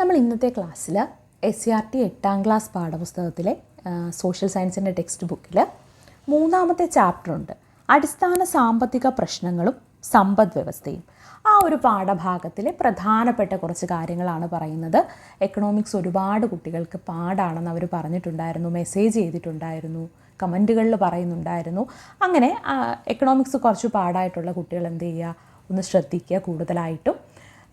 നമ്മൾ ഇന്നത്തെ ക്ലാസ്സിൽ എസ് സി ആർ ടി എട്ടാം ക്ലാസ് പാഠപുസ്തകത്തിലെ സോഷ്യൽ സയൻസിന്റെ ടെക്സ്റ്റ് ബുക്കിൽ മൂന്നാമത്തെ ചാപ്റ്റർ ഉണ്ട്. അടിസ്ഥാന സാമ്പത്തിക പ്രശ്നങ്ങളും സമ്പദ് വ്യവസ്ഥയും. ആ ഒരു പാഠഭാഗത്തിലെ പ്രധാനപ്പെട്ട കുറച്ച് കാര്യങ്ങളാണ് പറയുന്നത്. എക്കണോമിക്സ് ഒരുപാട് കുട്ടികൾക്ക് പാടാണെന്ന് അവർ പറഞ്ഞിട്ടുണ്ടായിരുന്നു മെസ്സേജ് ചെയ്തിട്ടുണ്ടായിരുന്നു കമന്റുകളിൽ പറയുന്നുണ്ടായിരുന്നു. അങ്ങനെ എക്കണോമിക്സ് കുറച്ച് പാടായിട്ടുള്ള കുട്ടികൾ എന്ത് ചെയ്യുക? ഒന്ന് ശ്രദ്ധിക്കുക കൂടുതലായിട്ടും.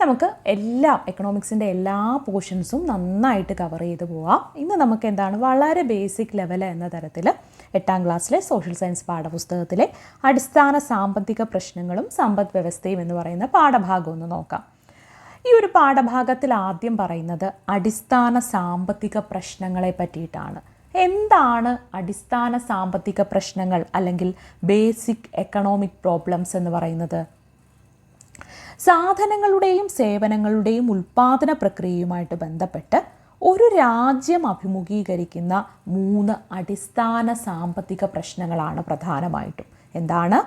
നമുക്ക് എല്ലാം എക്കണോമിക്സിന്റെ എല്ലാ പോർഷൻസും നന്നായിട്ട് കവർ ചെയ്ത് പോവാം. ഇന്ന് നമുക്ക് എന്താണ്? വളരെ ബേസിക് ലെവൽ എന്ന തരത്തിൽ എട്ടാം ക്ലാസ്സിലെ സോഷ്യൽ സയൻസ് പാഠപുസ്തകത്തിലെ അടിസ്ഥാന സാമ്പത്തിക പ്രശ്നങ്ങളും സമ്പദ് വ്യവസ്ഥയും എന്ന് പറയുന്ന പാഠഭാഗം ഒന്ന് നോക്കാം. ഈ ഒരു പാഠഭാഗത്തിൽ ആദ്യം പറയുന്നത് അടിസ്ഥാന സാമ്പത്തിക പ്രശ്നങ്ങളെ പറ്റിയിട്ടാണ്. എന്താണ് അടിസ്ഥാന സാമ്പത്തിക പ്രശ്നങ്ങൾ അല്ലെങ്കിൽ ബേസിക് എക്കണോമിക് പ്രോബ്ലംസ് എന്ന് പറയുന്നത്? സാധനങ്ങളുടെയും സേവനങ്ങളുടെയും ഉൽപ്പാദന പ്രക്രിയയുമായിട്ട് ബന്ധപ്പെട്ട് ഒരു രാജ്യം അഭിമുഖീകരിക്കുന്ന മൂന്ന് അടിസ്ഥാന സാമ്പത്തിക പ്രശ്നങ്ങളാണ് പ്രധാനമായിട്ടും. എന്താണ്?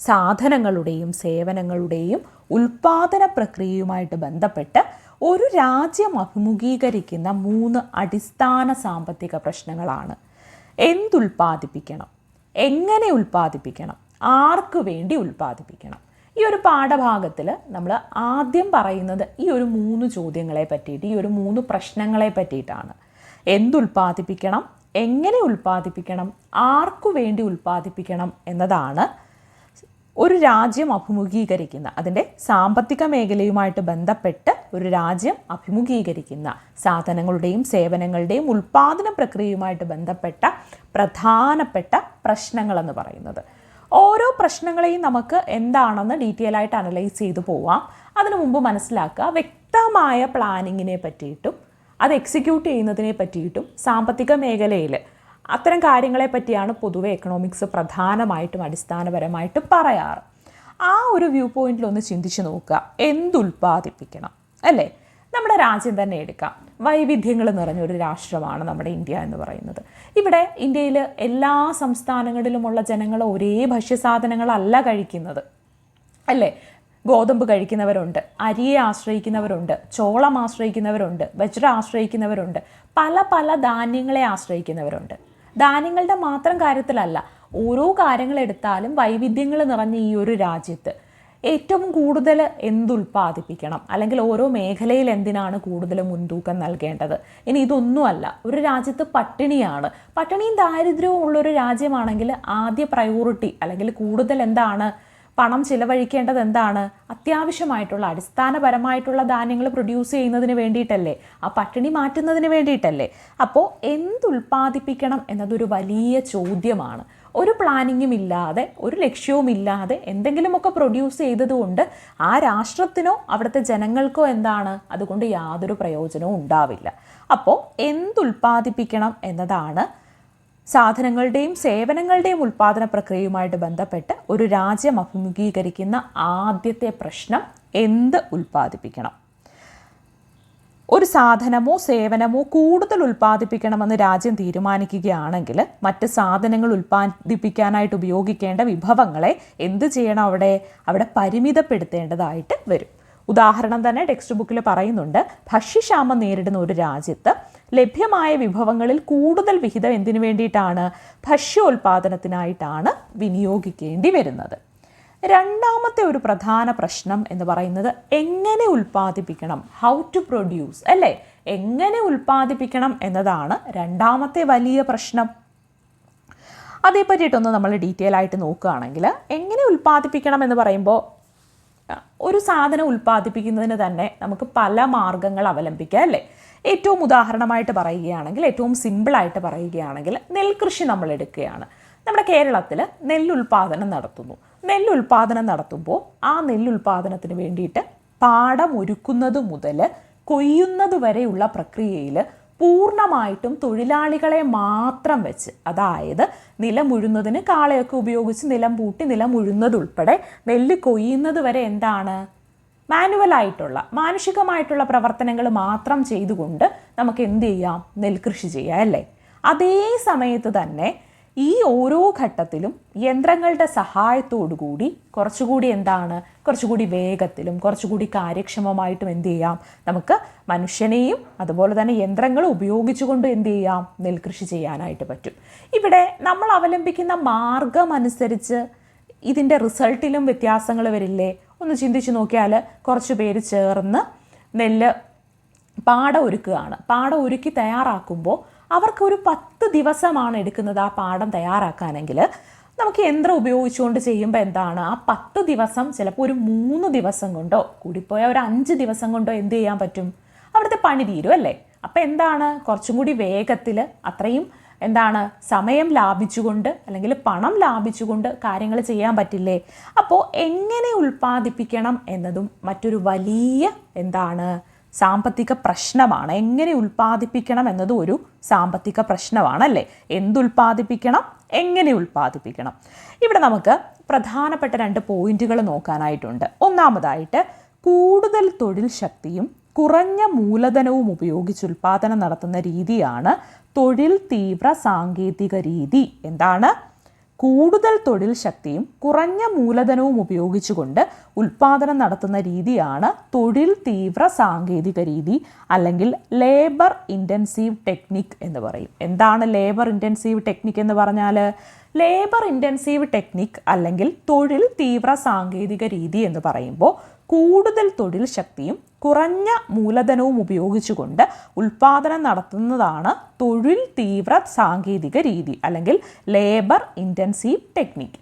സാധനങ്ങളുടെയും സേവനങ്ങളുടെയും ഉൽപ്പാദന പ്രക്രിയയുമായിട്ട് ബന്ധപ്പെട്ട് ഒരു രാജ്യം അഭിമുഖീകരിക്കുന്ന മൂന്ന് അടിസ്ഥാന സാമ്പത്തിക പ്രശ്നങ്ങളാണ്. എന്തുൽപാദിപ്പിക്കണം? എങ്ങനെ ഉൽപ്പാദിപ്പിക്കണം ആർക്കു വേണ്ടി ഉൽപ്പാദിപ്പിക്കണം ഈ ഒരു പാഠഭാഗത്തിൽ നമ്മൾ ആദ്യം പറയുന്നത് ഈ ഒരു മൂന്ന് ചോദ്യങ്ങളെ പറ്റിയിട്ട് ഈ ഒരു മൂന്ന് പ്രശ്നങ്ങളെ പറ്റിയിട്ടാണ്. എന്തുൽപ്പാദിപ്പിക്കണം എങ്ങനെ ഉൽപ്പാദിപ്പിക്കണം? ആർക്കു വേണ്ടി ഉൽപ്പാദിപ്പിക്കണം എന്നതാണ് ഒരു രാജ്യം അഭിമുഖീകരിക്കുന്ന അതിന്റെ സാമ്പത്തിക മേഖലയുമായിട്ട് ബന്ധപ്പെട്ട് ഒരു രാജ്യം അഭിമുഖീകരിക്കുന്ന സാധനങ്ങളുടെയും സേവനങ്ങളുടെയും ഉൽപ്പാദന പ്രക്രിയയുമായിട്ട് ബന്ധപ്പെട്ട പ്രധാനപ്പെട്ട പ്രശ്നങ്ങളെന്ന് പറയുന്നത്. ഓരോ പ്രശ്നങ്ങളെയും നമുക്ക് എന്താണെന്ന് ഡീറ്റെയിൽ ആയിട്ട് അനലൈസ് ചെയ്തു പോവാം. അതിനു മുമ്പ് മനസ്സിലാക്കുക വ്യക്തമായ പ്ലാനിങ്ങിനെ പറ്റിയിട്ടും അത് എക്സിക്യൂട്ട് ചെയ്യുന്നതിനെ പറ്റിയിട്ടും സാമ്പത്തിക മേഖലയിൽ അത്തരം കാര്യങ്ങളെ പറ്റിയാണ് പൊതുവെ എക്കണോമിക്സ് പ്രധാനമായിട്ടും അടിസ്ഥാനപരമായിട്ട് പറയാറ്. ആ ഒരു വ്യൂ പോയിന്റിൽ ഒന്ന് ചിന്തിച്ച് നോക്കുക. എന്തുൽപാദിപ്പിക്കണം അല്ലേ? നമ്മുടെ രാജ്യം തന്നെ എടുക്കാം. വൈവിധ്യങ്ങൾ നിറഞ്ഞ ഒരു രാഷ്ട്രമാണ് നമ്മുടെ ഇന്ത്യ എന്ന് പറയുന്നത്. ഇവിടെ ഇന്ത്യയിൽ എല്ലാ സംസ്ഥാനങ്ങളിലുമുള്ള ജനങ്ങൾ ഒരേ ഭക്ഷ്യസാധനങ്ങളല്ല കഴിക്കുന്നത്. അല്ലേ? ഗോതമ്പ് കഴിക്കുന്നവരുണ്ട് അരിയെ ആശ്രയിക്കുന്നവരുണ്ട് ചോളം ആശ്രയിക്കുന്നവരുണ്ട് വജ്ര ആശ്രയിക്കുന്നവരുണ്ട് പല പല ധാന്യങ്ങളെ ആശ്രയിക്കുന്നവരുണ്ട്. ധാന്യങ്ങളുടെ മാത്രം കാര്യത്തിലല്ല ഓരോ കാര്യങ്ങളെടുത്താലും വൈവിധ്യങ്ങൾ നിറഞ്ഞ ഈ ഒരു രാജ്യത്ത് ഏറ്റവും കൂടുതൽ എന്തുൽപ്പാദിപ്പിക്കണം അല്ലെങ്കിൽ ഓരോ മേഖലയിൽ എന്തിനാണ് കൂടുതൽ മുൻതൂക്കം നൽകേണ്ടത്? ഇനി ഇതൊന്നുമല്ല ഒരു രാജ്യത്ത് പട്ടിണിയാണ്. പട്ടിണിയും ദാരിദ്ര്യവും ഉള്ളൊരു രാജ്യമാണെങ്കിൽ ആദ്യ പ്രയോറിറ്റി അല്ലെങ്കിൽ കൂടുതൽ എന്താണ്? പണം ചിലവഴിക്കേണ്ടത് എന്താണ്? അത്യാവശ്യമായിട്ടുള്ള അടിസ്ഥാനപരമായിട്ടുള്ള ധാന്യങ്ങൾ പ്രൊഡ്യൂസ് ചെയ്യുന്നതിന് വേണ്ടിയിട്ടല്ലേ? ആ പട്ടിണി മാറ്റുന്നതിന് വേണ്ടിയിട്ടല്ലേ? അപ്പോൾ എന്തുൽപ്പാദിപ്പിക്കണം എന്നതൊരു വലിയ ചോദ്യമാണ്. ഒരു പ്ലാനിങ്ങും ഇല്ലാതെ ഒരു ലക്ഷ്യവും ഇല്ലാതെ എന്തെങ്കിലുമൊക്കെ പ്രൊഡ്യൂസ് ചെയ്തതുകൊണ്ട് ആ രാഷ്ട്രത്തിനോ അവിടുത്തെ ജനങ്ങൾക്കോ എന്താണ്? അതുകൊണ്ട് യാതൊരു പ്രയോജനവും ഉണ്ടാവില്ല. അപ്പോൾ എന്തുൽപ്പാദിപ്പിക്കണം എന്നതാണ് സാധനങ്ങളുടെയും സേവനങ്ങളുടെയും ഉൽപ്പാദന പ്രക്രിയയുമായിട്ട് ബന്ധപ്പെട്ട് ഒരു രാജ്യം അഭിമുഖീകരിക്കുന്ന ആദ്യത്തെ പ്രശ്നം. എന്ത് ഉൽപ്പാദിപ്പിക്കണം? ഒരു സാധനമോ സേവനമോ കൂടുതൽ ഉൽപ്പാദിപ്പിക്കണമെന്ന് രാജ്യം തീരുമാനിക്കുകയാണെങ്കിൽ മറ്റ് സാധനങ്ങൾ ഉൽപ്പാദിപ്പിക്കാനായിട്ട് ഉപയോഗിക്കേണ്ട വിഭവങ്ങളെ എന്ത് ചെയ്യണം അവിടെ? അവിടെ പരിമിതപ്പെടുത്തേണ്ടതായിട്ട് വരും. ഉദാഹരണം തന്നെ ടെക്സ്റ്റ് ബുക്കിൽ പറയുന്നുണ്ട് ഭക്ഷ്യക്ഷാമം നേരിടുന്ന ഒരു രാജ്യത്ത് ലഭ്യമായ വിഭവങ്ങളിൽ കൂടുതൽ വിഹിതം എന്തിനു വേണ്ടിയിട്ടാണ്? ഭക്ഷ്യോൽപാദനത്തിനായിട്ടാണ് വിനിയോഗിക്കേണ്ടി വരുന്നത്. രണ്ടാമത്തെ ഒരു പ്രധാന പ്രശ്നം എന്ന് പറയുന്നത് എങ്ങനെ ഉൽപ്പാദിപ്പിക്കണം? ഹൗ ടു പ്രൊഡ്യൂസ് അല്ലേ? എങ്ങനെ ഉൽപ്പാദിപ്പിക്കണം എന്നതാണ് രണ്ടാമത്തെ വലിയ പ്രശ്നം. അതേ പറ്റിയിട്ടൊന്ന് നമ്മൾ ഡീറ്റെയിൽ ആയിട്ട് നോക്കുകയാണെങ്കിൽ എങ്ങനെ ഉൽപ്പാദിപ്പിക്കണം എന്ന് പറയുമ്പോൾ ഒരു സാധനം ഉൽപ്പാദിപ്പിക്കുന്നതിന് തന്നെ നമുക്ക് പല മാർഗങ്ങൾ അവലംബിക്കാം അല്ലേ? ഏറ്റവും ഉദാഹരണമായിട്ട് പറയുകയാണെങ്കിൽ ഏറ്റവും സിമ്പിളായിട്ട് പറയുകയാണെങ്കിൽ നെൽകൃഷി നമ്മൾ എടുക്കുകയാണ്. നമ്മുടെ കേരളത്തിൽ നെല്ലുൽപാദനം നടത്തുന്നു. നെല്ലുൽപാദനം നടത്തുമ്പോൾ ആ നെല്ലുൽപാദനത്തിന് വേണ്ടിയിട്ട് പാടം ഒരുക്കുന്നത് മുതൽ കൊയ്യുന്നത് വരെയുള്ള പ്രക്രിയയിൽ പൂർണമായിട്ടും തൊഴിലാളികളെ മാത്രം വെച്ച് അതായത് നിലമുഴുന്നതിന് കാളയൊക്കെ ഉപയോഗിച്ച് നിലം പൂട്ടി നിലമുഴുന്നതുൾപ്പെടെ നെല്ല് കൊയ്യുന്നത് വരെ എന്താണ്? മാനുവലായിട്ടുള്ള മാനുഷികമായിട്ടുള്ള പ്രവർത്തനങ്ങൾ മാത്രം ചെയ്തുകൊണ്ട് നമുക്ക് എന്ത് ചെയ്യാം? നെൽകൃഷി ചെയ്യാം അല്ലേ? അതേ സമയത്ത് തന്നെ ഈ ഓരോ ഘട്ടത്തിലും യന്ത്രങ്ങളുടെ സഹായത്തോടുകൂടി കുറച്ചുകൂടി എന്താണ്? കുറച്ചുകൂടി വേഗത്തിലും കുറച്ചുകൂടി കാര്യക്ഷമമായിട്ടും എന്ത് ചെയ്യാം? നമുക്ക് മനുഷ്യനെയും അതുപോലെ തന്നെ യന്ത്രങ്ങൾ ഉപയോഗിച്ചുകൊണ്ട് എന്ത് ചെയ്യാം? നെൽകൃഷി ചെയ്യാനായിട്ട് പറ്റും. ഇവിടെ നമ്മൾ അവലംബിക്കുന്ന മാർഗം അനുസരിച്ച് ഇതിന്റെ റിസൾട്ടിലും വ്യത്യാസങ്ങൾ വരില്ലേ? ഒന്ന് ചിന്തിച്ച് നോക്കിയാൽ കുറച്ച് പേര് ചേർന്ന് നെല്ല് പാടം ഒരുക്കുകയാണ്. പാടം ഒരുക്കി തയ്യാറാക്കുമ്പോൾ അവർക്ക് ഒരു പത്ത് ദിവസമാണ് എടുക്കുന്നത് ആ പാഠം തയ്യാറാക്കാനെങ്കിൽ. നമുക്ക് യന്ത്രം ഉപയോഗിച്ചുകൊണ്ട് ചെയ്യുമ്പോൾ എന്താണ്? ആ പത്ത് ദിവസം ചിലപ്പോൾ ഒരു മൂന്ന് ദിവസം കൊണ്ടോ കൂടിപ്പോയാൽ ഒരു അഞ്ച് ദിവസം കൊണ്ടോ എന്ത് ചെയ്യാൻ പറ്റും? അവിടുത്തെ പണി തീരും അല്ലേ? അപ്പോൾ എന്താണ്? കുറച്ചും കൂടി വേഗത്തിൽ അത്രയും എന്താണ്? സമയം ലാഭിച്ചുകൊണ്ട് അല്ലെങ്കിൽ പണം ലാഭിച്ചുകൊണ്ട് കാര്യങ്ങൾ ചെയ്യാൻ പറ്റില്ലേ? അപ്പോൾ എങ്ങനെ ഉൽപ്പാദിപ്പിക്കണം എന്നതും മറ്റൊരു വലിയ എന്താണ് സാമ്പത്തിക പ്രശ്നമാണ്. എങ്ങനെ ഉൽപ്പാദിപ്പിക്കണം എന്നത് ഒരു സാമ്പത്തിക പ്രശ്നമാണല്ലേ? എന്തുൽപ്പാദിപ്പിക്കണം എങ്ങനെ ഉൽപ്പാദിപ്പിക്കണം? ഇവിടെ നമുക്ക് പ്രധാനപ്പെട്ട രണ്ട് പോയിന്റുകൾ നോക്കാനായിട്ടുണ്ട്. ഒന്നാമതായിട്ട് കൂടുതൽ തൊഴിൽ ശക്തിയും കുറഞ്ഞ മൂലധനവും ഉപയോഗിച്ച് ഉൽപ്പാദനം നടത്തുന്ന രീതിയാണ് തൊഴിൽ തീവ്ര സാങ്കേതിക രീതി. എന്താണ്? കൂടുതൽ തൊഴിൽ ശക്തിയും കുറഞ്ഞ മൂലധനവും ഉപയോഗിച്ചുകൊണ്ട് ഉൽപാദനം നടത്തുന്ന രീതിയാണ് തൊഴിൽ തീവ്ര സാങ്കേതിക രീതി അല്ലെങ്കിൽ ലേബർ ഇന്റൻസീവ് ടെക്നിക് എന്ന് പറയും. എന്താണ് ലേബർ ഇന്റൻസീവ് ടെക്നിക് എന്ന് പറഞ്ഞാൽ ലേബർ ഇന്റൻസീവ് ടെക്നിക് അല്ലെങ്കിൽ തൊഴിൽ തീവ്ര സാങ്കേതിക രീതി എന്ന് പറയുമ്പോൾ കൂടുതൽ തൊഴിൽ ശക്തിയും കുറഞ്ഞ മൂലധനവും ഉപയോഗിച്ചുകൊണ്ട് ഉൽപാദനം നടത്തുന്നതാണ് തൊഴിൽ തീവ്ര സാങ്കേതിക രീതി അല്ലെങ്കിൽ ലേബർ ഇന്റൻസീവ് ടെക്നിക്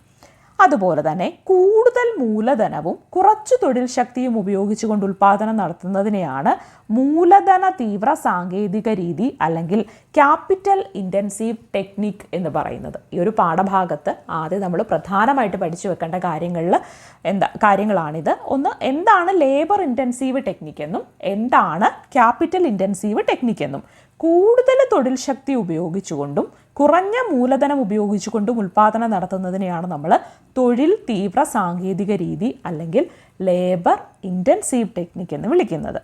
അതുപോലെ തന്നെ കൂടുതൽ മൂലധനവും കുറച്ച് തൊഴിൽ ശക്തിയും ഉപയോഗിച്ചുകൊണ്ട് ഉൽപാദനം നടത്തുന്നതിനെയാണ് മൂലധന തീവ്ര സാങ്കേതിക രീതി അല്ലെങ്കിൽ ക്യാപിറ്റൽ ഇന്റൻസീവ് ടെക്നിക് എന്ന് പറയുന്നത്. ഈ ഒരു പാഠഭാഗത്ത് ആദ്യം നമ്മൾ പ്രധാനമായിട്ട് പഠിച്ചു വെക്കേണ്ട കാര്യങ്ങളിൽ എന്താ കാര്യങ്ങളാണിത്. ഒന്ന് എന്താണ് ലേബർ ഇന്റൻസീവ് ടെക്നിക് എന്നും എന്താണ് ക്യാപിറ്റൽ ഇന്റൻസീവ് ടെക്നിക് എന്നും. കൂടുതൽ തൊഴിൽ ശക്തി ഉപയോഗിച്ചുകൊണ്ടും കുറഞ്ഞ മൂലധനം ഉപയോഗിച്ചുകൊണ്ടും ഉൽപ്പാദനം നടത്തുന്നതിനെയാണ് നമ്മൾ തൊഴിൽ തീവ്ര സാങ്കേതിക രീതി അല്ലെങ്കിൽ ലേബർ ഇന്റൻസീവ് ടെക്നിക് എന്ന് വിളിക്കുന്നത്.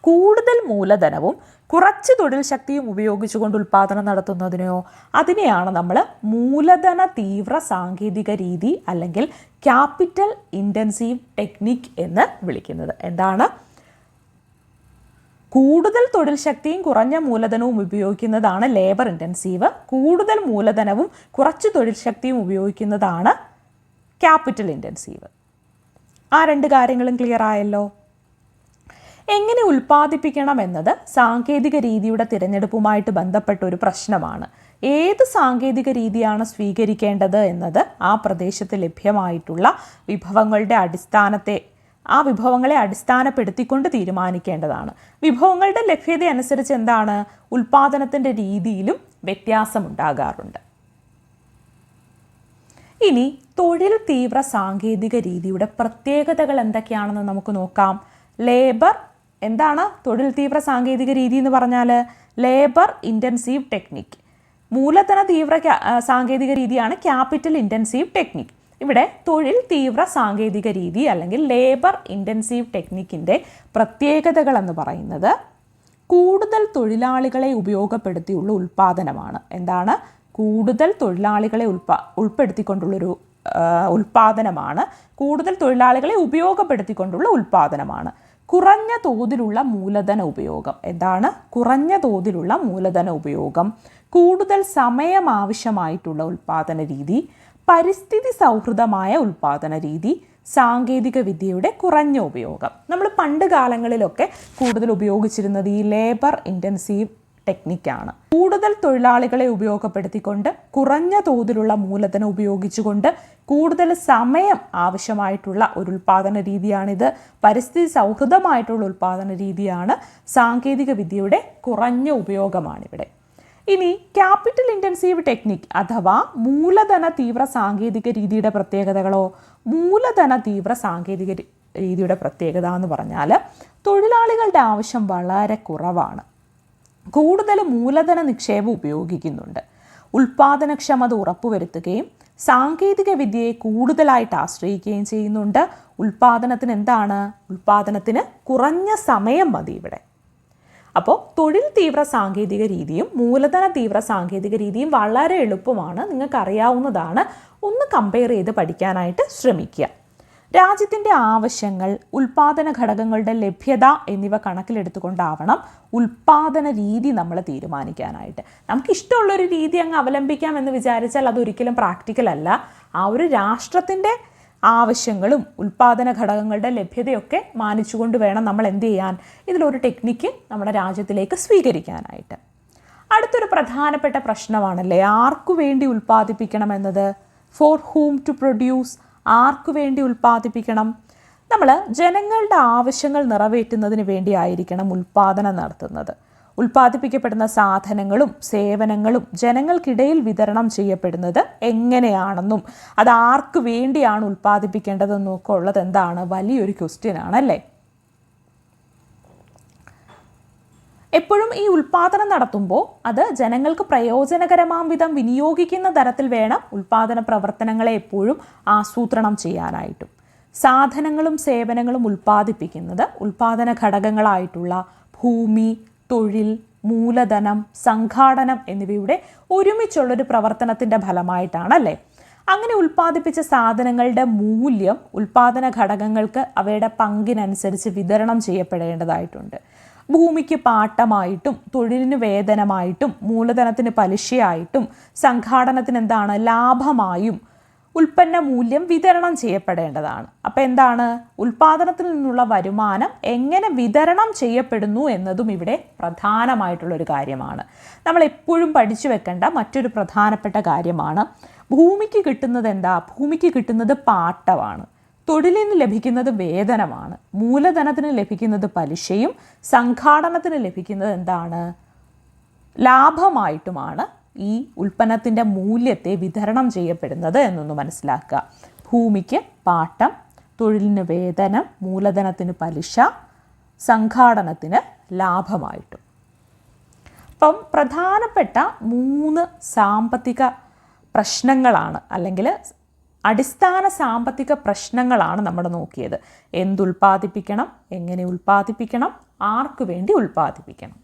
കൂടുതൽ മൂലധനവും കുറച്ച് തൊഴിൽ ശക്തിയും ഉപയോഗിച്ചുകൊണ്ട് ഉൽപ്പാദനം നടത്തുന്നതിനെയോ അതിനെയാണ് നമ്മൾ മൂലധന തീവ്ര സാങ്കേതിക രീതി അല്ലെങ്കിൽ ക്യാപിറ്റൽ ഇന്റൻസീവ് ടെക്നിക് എന്ന് വിളിക്കുന്നത്. എന്താണ്? കൂടുതൽ തൊഴിൽ ശക്തിയും കുറഞ്ഞ മൂലധനവും ഉപയോഗിക്കുന്നതാണ് ലേബർ ഇന്റൻസീവ് കൂടുതൽ മൂലധനവും കുറച്ച് തൊഴിൽ ശക്തിയും ഉപയോഗിക്കുന്നതാണ് ക്യാപിറ്റൽ ഇന്റൻസീവ് ആ രണ്ട് കാര്യങ്ങളും ക്ലിയർ ആയല്ലോ? എങ്ങനെ ഉൽപ്പാദിപ്പിക്കണം എന്നത് സാങ്കേതിക രീതിയുടെ തിരഞ്ഞെടുപ്പുമായിട്ട് ബന്ധപ്പെട്ട ഒരു പ്രശ്നമാണ്. ഏത് സാങ്കേതിക രീതിയാണ് സ്വീകരിക്കേണ്ടത് എന്നത് ആ പ്രദേശത്ത് ലഭ്യമായിട്ടുള്ള വിഭവങ്ങളുടെ അടിസ്ഥാനത്തെ ആ വിഭവങ്ങളെ അടിസ്ഥാനപ്പെടുത്തിക്കൊണ്ട് തീരുമാനിക്കേണ്ടതാണ്. വിഭവങ്ങളുടെ ലഭ്യത അനുസരിച്ച് എന്താണ് ഉൽപാദനത്തിന്റെ രീതിയിലും വ്യത്യാസമുണ്ടാകാറുണ്ട്. ഇനി തൊഴിൽ തീവ്ര സാങ്കേതിക രീതിയുടെ പ്രത്യേകതകൾ എന്തൊക്കെയാണെന്ന് നമുക്ക് നോക്കാം. ലേബർ എന്താണ് തൊഴിൽ തീവ്ര സാങ്കേതിക രീതി എന്ന് പറഞ്ഞാൽ? Labour intensive technique. മൂലധന തീവ്ര സാങ്കേതിക രീതിയാണ് ക്യാപിറ്റൽ ഇന്റൻസീവ് ടെക്നിക്. ഇവിടെ തൊഴിൽ തീവ്ര സാങ്കേതിക രീതി അല്ലെങ്കിൽ ലേബർ ഇന്റൻസീവ് ടെക്നിക്കിന്റെ പ്രത്യേകതകൾ എന്ന് പറയുന്നത് കൂടുതൽ തൊഴിലാളികളെ ഉപയോഗപ്പെടുത്തിയുള്ള ഉൽപ്പാദനമാണ് എന്താണ്? കൂടുതൽ തൊഴിലാളികളെ ഉൽപ്പാ ഉൾപ്പെടുത്തിക്കൊണ്ടുള്ളൊരു ഉൽപ്പാദനമാണ് കൂടുതൽ തൊഴിലാളികളെ ഉപയോഗപ്പെടുത്തിക്കൊണ്ടുള്ള ഉൽപ്പാദനമാണ് കുറഞ്ഞ തോതിലുള്ള മൂലധന ഉപയോഗം. എന്താണ്? കുറഞ്ഞ തോതിലുള്ള മൂലധന ഉപയോഗം. കൂടുതൽ സമയം ആവശ്യമായിട്ടുള്ള ഉൽപ്പാദന രീതി. പരിസ്ഥിതി സൗഹൃദമായ ഉൽപാദന രീതി സാങ്കേതിക വിദ്യയുടെ കുറഞ്ഞ ഉപയോഗം. നമ്മൾ പണ്ട് കാലങ്ങളിലൊക്കെ കൂടുതൽ ഉപയോഗിച്ചിരുന്നത് ഈ ലേബർ ഇന്റൻസീവ് ടെക്നിക്കാണ് കൂടുതൽ തൊഴിലാളികളെ ഉപയോഗപ്പെടുത്തിക്കൊണ്ട് കുറഞ്ഞ തോതിലുള്ള മൂലധനം ഉപയോഗിച്ചുകൊണ്ട് കൂടുതൽ സമയം ആവശ്യമായിട്ടുള്ള ഒരു ഉൽപാദന രീതിയാണിത്. പരിസ്ഥിതി സൗഹൃദമായിട്ടുള്ള ഉൽപാദന രീതിയാണ് സാങ്കേതിക വിദ്യയുടെ കുറഞ്ഞ ഉപയോഗമാണിവിടെ. ഇനി ക്യാപിറ്റൽ ഇന്റൻസീവ് ടെക്നിക് അഥവാ മൂലധന തീവ്ര സാങ്കേതിക രീതിയുടെ പ്രത്യേകതകളോ മൂലധന തീവ്ര സാങ്കേതിക രീതിയുടെ പ്രത്യേകത എന്ന് പറഞ്ഞാൽ തൊഴിലാളികളുടെ ആവശ്യം വളരെ കുറവാണ്. കൂടുതൽ മൂലധന നിക്ഷേപം ഉപയോഗിക്കുന്നുണ്ട്. ഉൽപാദനക്ഷമത ഉറപ്പുവരുത്തുകയും സാങ്കേതിക വിദ്യയെ കൂടുതലായിട്ട് ആശ്രയിക്കുകയും ചെയ്യുന്നുണ്ട്. ഉൽപാദനത്തിന് എന്താണ്? ഉൽപാദനത്തിന് കുറഞ്ഞ സമയം മതി ഇവിടെ. അപ്പോൾ തൊഴിൽ തീവ്ര സാങ്കേതിക രീതിയും മൂലധന തീവ്ര സാങ്കേതിക രീതിയും വളരെ എളുപ്പമാണ് നിങ്ങൾക്ക് അറിയാവുന്നതാണ് ഒന്ന് കമ്പയർ ചെയ്ത് പഠിക്കാനായിട്ട് ശ്രമിക്കുക. രാജ്യത്തിന്റെ ആവശ്യങ്ങൾ ഉൽപാദന ഘടകങ്ങളുടെ ലഭ്യത എന്നിവ കണക്കിലെടുത്തുകൊണ്ടാവണം ഉൽപാദന രീതി നമ്മൾ തീരുമാനിക്കാനായിട്ട്. നമുക്ക് ഇഷ്ടമുള്ളൊരു രീതി അങ്ങ് അവലംബിക്കാം എന്ന് വിചാരിച്ചാൽ അതൊരിക്കലും പ്രാക്ടിക്കൽ അല്ല ആ ഒരു രാഷ്ട്രത്തിന്റെ ആവശ്യങ്ങളും ഉൽപ്പാദന ഘടകങ്ങളുടെ ലഭ്യതയൊക്കെ മാനിച്ചുകൊണ്ട് വേണം നമ്മൾ എന്ത് ചെയ്യാൻ. ഇതിലൊരു ടെക്നിക്ക് നമ്മുടെ രാജ്യത്തിലേക്ക് സ്വീകരിക്കാനായിട്ട്. അടുത്തൊരു പ്രധാനപ്പെട്ട പ്രശ്നമാണല്ലേ? ആർക്കു വേണ്ടി ഉൽപ്പാദിപ്പിക്കണം എന്നത്? ഫോർ ഹൂം ടു പ്രൊഡ്യൂസ് ആർക്കു വേണ്ടി ഉൽപ്പാദിപ്പിക്കണം നമ്മൾ ജനങ്ങളുടെ ആവശ്യങ്ങൾ നിറവേറ്റുന്നതിന് വേണ്ടിയായിരിക്കണം ഉൽപ്പാദനം നടത്തുന്നത്. ഉൽപ്പാദിപ്പിക്കപ്പെടുന്ന സാധനങ്ങളും സേവനങ്ങളും ജനങ്ങൾക്കിടയിൽ വിതരണം ചെയ്യപ്പെടുന്നത് എങ്ങനെയാണെന്നും അത് ആർക്ക് വേണ്ടിയാണ് ഉൽപ്പാദിപ്പിക്കേണ്ടതെന്നും ഒക്കെ ഉള്ളത് എന്താണ്? വലിയൊരു ക്വസ്റ്റ്യൻ ആണല്ലേ? എപ്പോഴും ഈ ഉൽപാദനം നടത്തുമ്പോൾ അത് ജനങ്ങൾക്ക് പ്രയോജനകരമാം വിധം വിനിയോഗിക്കുന്ന തരത്തിൽ വേണം ഉൽപാദന പ്രവർത്തനങ്ങളെ എപ്പോഴും ആസൂത്രണം ചെയ്യാനായിട്ടും. സാധനങ്ങളും സേവനങ്ങളും ഉൽപ്പാദിപ്പിക്കുന്നത് ഉൽപാദന ഘടകങ്ങളായിട്ടുള്ള ഭൂമി തൊഴിൽ മൂലധനം സംഘാടനം എന്നിവയുടെ ഒരുമിച്ചുള്ളൊരു പ്രവർത്തനത്തിന്റെ ഫലമായിട്ടാണ് അല്ലേ അങ്ങനെ ഉൽപ്പാദിപ്പിച്ച സാധനങ്ങളുടെ മൂല്യം ഉൽപ്പാദന ഘടകങ്ങൾക്ക് അവയുടെ പങ്കിനനുസരിച്ച് വിതരണം ചെയ്യപ്പെടേണ്ടതായിട്ടുണ്ട്. ഭൂമിക്ക് പാട്ടമായിട്ടും തൊഴിലിന് വേതനമായിട്ടും മൂലധനത്തിന് പലിശയായിട്ടും സംഘാടനത്തിന് എന്താണ് ലാഭമായും ഉൽപ്പന്ന മൂല്യം വിതരണം ചെയ്യപ്പെടേണ്ടതാണ്. അപ്പോൾ എന്താണ്? ഉൽപ്പാദനത്തിൽ നിന്നുള്ള വരുമാനം എങ്ങനെ വിതരണം ചെയ്യപ്പെടുന്നു എന്നതും ഇവിടെ പ്രധാനമായിട്ടുള്ളൊരു കാര്യമാണ്. നമ്മൾ എപ്പോഴും പഠിച്ചു വെക്കേണ്ട മറ്റൊരു പ്രധാനപ്പെട്ട കാര്യമാണ് ഭൂമിക്ക് കിട്ടുന്നത് എന്താ? ഭൂമിക്ക് കിട്ടുന്നത് പാട്ടമാണ് തൊഴിലിന് ലഭിക്കുന്നത് വേതനമാണ്. മൂലധനത്തിന് ലഭിക്കുന്നത് പലിശയും സംഘാടനത്തിന് ലഭിക്കുന്നത് എന്താണ്? ലാഭമായിട്ടുമാണ്. ഈ ഉൽപ്പന്നത്തിന്റെ മൂല്യത്തെ വിതരണം ചെയ്യപ്പെടുന്നത് എന്നൊന്ന് മനസ്സിലാക്കുക. ഭൂമിക്ക് പാട്ടം തൊഴിലിന് വേതനം മൂലധനത്തിന് പലിശ സംഘാടനത്തിന് ലാഭമായിട്ടും. അപ്പം പ്രധാനപ്പെട്ട മൂന്ന് സാമ്പത്തിക പ്രശ്നങ്ങളാണ് അല്ലെങ്കിൽ അടിസ്ഥാന സാമ്പത്തിക പ്രശ്നങ്ങളാണ് നമ്മൾ നോക്കിയത്. എന്തുൽപ്പാദിപ്പിക്കണം എങ്ങനെ ഉൽപ്പാദിപ്പിക്കണം ആർക്കു വേണ്ടി ഉൽപ്പാദിപ്പിക്കണം.